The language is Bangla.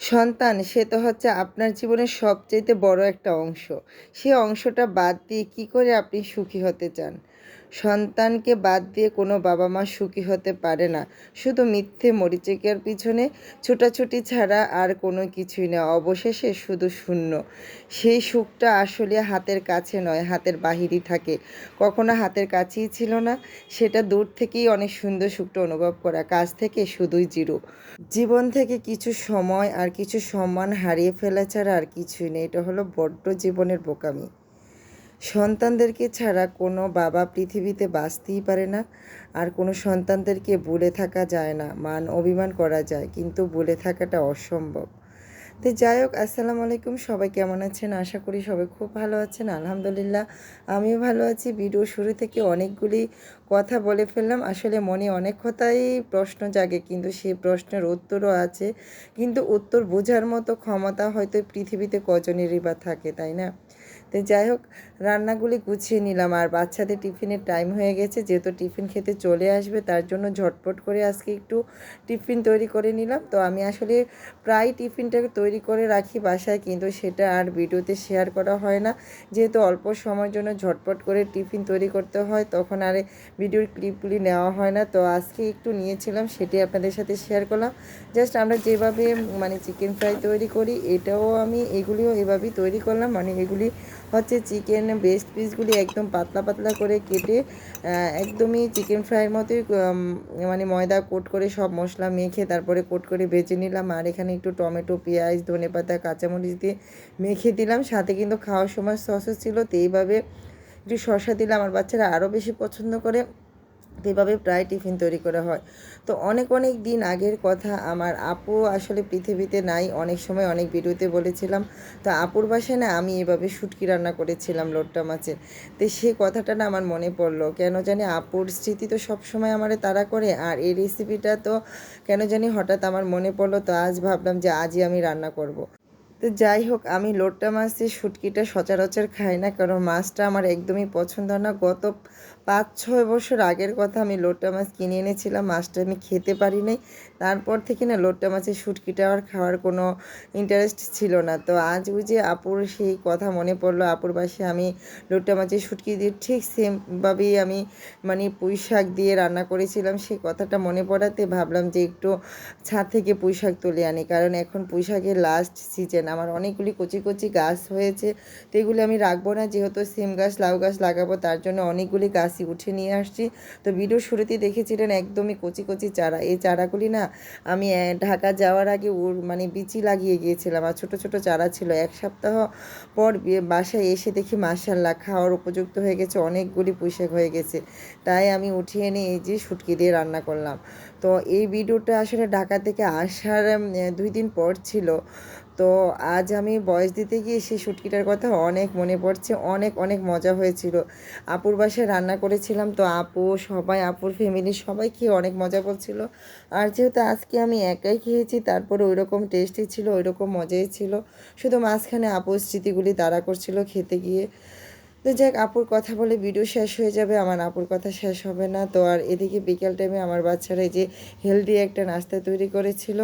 সন্তান, সে তো হচ্ছে আপনার জীবনের সবচাইতে বড় একটা অংশ। সে অংশটা বাদ দিয়ে কি করে আপনি সুখী হতে চান? সন্তানকে বাদ দিয়ে কোনো বাবা মা সুখী হতে পারে না। শুধু মিথ্যে মরিচিকার পিছনে ছোটাছুটি ছাড়া আর কোনো কিছুই না, অবশেষে শুধু শূন্য। সেই সুখটা আসলে হাতের কাছে নয়, হাতের বাহিরই থাকে। কখনো হাতের কাছেই ছিল না, সেটা দূর থেকেই অনেক সুন্দর সুখটা অনুভব করা কাজ থেকে শুধুই জিরো। জীবন থেকে কিছু সময় আর কিছু সম্মান হারিয়ে ফেলা ছাড়া আর কিছুই নেই, এটা হলো বড্ড জীবনের বোকামি। সন্তানদেরকে ছাড়া কোনো বাবা পৃথিবীতে বাঁচতেই পারে না, আর কোনো সন্তানদেরকে বলে থাকা যায় না, মান অভিমান করা যায়, কিন্তু বলে থাকাটা অসম্ভব। তো যাই হোক, আসসালামু আলাইকুম, সবাই কেমন আছেন? আশা করি সবাই খুব ভালো আছেন। আলহামদুলিল্লাহ, আমিও ভালো আছি। ভিডিও শুরু থেকে অনেকগুলি কথা বলে ফেললাম। আসলে মনে অনেক কথাই প্রশ্ন জাগে, কিন্তু সেই প্রশ্নের উত্তরও আছে। কিন্তু উত্তর বোঝার মতো ক্ষমতা হয়তো পৃথিবীতে কজনেরই বা থাকে, তাই না? তো যাই হোক, রান্নাগুলি গুছিয়ে নিলাম। আর বাচ্চাদের টিফিনের টাইম হয়ে গেছে, যেহেতু টিফিন খেতে চলে আসবে, তার জন্য ঝটপট করে আজকে একটু টিফিন তৈরি করে নিলাম। তো আমি আসলে প্রায় টিফিনটাকে তৈরি করে রাখি বাসায়, কিন্তু সেটা আর ভিডিওতে শেয়ার করা হয় না। যেহেতু অল্প সময়ের জন্য ঝটপট করে টিফিন তৈরি করতে হয়, তখন আর ভিডিওর ক্লিপগুলি নেওয়া হয় না। তো আজকে একটু নিয়েছিলাম সেটি আপনাদের সাথে শেয়ার করলাম। জাস্ট আমরা যেভাবে মানে চিকেন ফ্রাই তৈরি করি, এটাও আমি এগুলিও এভাবেই তৈরি করলাম। মানে এগুলি হচ্ছে চিকেন বেস্ট পিসগুলি একদম পাতলা পাতলা করে কেটে একদমই চিকেন ফ্রাইয়ের মতোই মানে ময়দা কোট করে সব মশলা মেখে তারপরে কোট করে ভেজে নিলাম। আর এখানে একটু টমেটো, পেঁয়াজ ধনে পাতা কাঁচামরিচ দিয়ে মেখে দিলাম। সাথে কিন্তু খাওয়ার সময় সসও ছিল, তো এইভাবে একটু শসা দিলে আমার বাচ্চারা আরও বেশি পছন্দ করে। এভাবে প্রায় টিফিন তৈরি করা হয়। তো অনেক অনেক দিন আগের কথা, আমার আপু আসলে পৃথিবীতে নাই, অনেক সময় অনেক ভিডিওতে বলেছিলাম। তো আপুর বাসায় না আমি এভাবে শুটকি রান্না করেছিলাম লোট্টা মাছের। তো সেই কথাটা না আমার মনে পড়ল, কেন জানি আপুর স্মৃতি তো সবসময় আমার তারা করে, আর এই রেসিপিটা তো কেন জানি হঠাৎ আমার মনে পড়ল, তো আজ ভাবলাম যে আজই আমি রান্না করব। তো যাই হোক, আমি লোটটা মাছ দিয়ে শুটকিটা সচরাচর খাই না, কারণ মাছটা আমার একদমই পছন্দ না। গত পাঁচ ছয় বছর আগের কথা আমি লোট্টা মাছ কিনে এনেছিলাম, মাছটা আমি খেতে পারি নাই তারপর থেকে না লোট্টা মাছের শুটকিটা আর খাওয়ার কোনো ইন্টারেস্ট ছিল না। তো আজ বুঝে আপুর সেই কথা মনে পড়ল, আপুর বাসে আমি লোট্টা মাছের শুটকি দিয়ে ঠিক সেমভাবেই আমি মানে পুঁই শাক দিয়ে রান্না করেছিলাম, সেই কথাটা মনে পড়াতে ভাবলাম যে একটু ছাদ থেকে পুঁই শাক তুলে আনি। কারণ এখন পুঁই শাকের লাস্ট সিজন আমার অনেকগুলি কচি কচি গাছ হয়েছে, তো এগুলি আমি রাখব না, যেহেতু সিম গাছ, লাউ গাছ লাগাবো, তার জন্য অনেকগুলি গাছই উঠে নিয়ে আসছি। তো ভিডিও শুরুতেই দেখেছিলেন একদমই কচি কচি চারা। এই চারাগুলি না আমি ঢাকা যাওয়ার আগে ওর মানে বিচি লাগিয়ে গিয়েছিলাম আর ছোটো ছোটো চারা ছিল। এক সপ্তাহ পর বাসায় এসে দেখি মাসাল্লাহ খাওয়ার উপযুক্ত হয়ে গেছে, অনেকগুলি পুঁইশাক হয়ে গেছে। তাই আমি উঠিয়ে এনে এই যে শুটকি দিয়ে রান্না করলাম। তো এই ভিডিওটা আসলে ঢাকা থেকে আসার দুই দিন পর ছিল। তো আজ আমি বয়স দিতে গিয়ে সেই শুটকিটার কথা অনেক মনে পড়ছে, অনেক অনেক মজা হয়েছিল। আপুর বাসায় রান্না করেছিলাম তো আপু, সবাই, আপুর ফ্যামিলি সবাই খেয়ে অনেক মজা করছিল। আর যেহেতু আজকে আমি একাই খেয়েছি, তারপরে ওই রকম টেস্টই ছিল ওই রকম মজাই ছিল। শুধু মাঝখানে আপুর স্মৃতিগুলি দাঁড়া করছিল খেতে গিয়ে। তো যাক, আপুর কথা বলে ভিডিও শেষ হয়ে যাবে, আমার আপুর কথা শেষ হবে না। তো আর এদিকে বিকেল টাইমে আমার বাচ্চারা যে হেলদি একটা নাস্তা তৈরি করেছিল।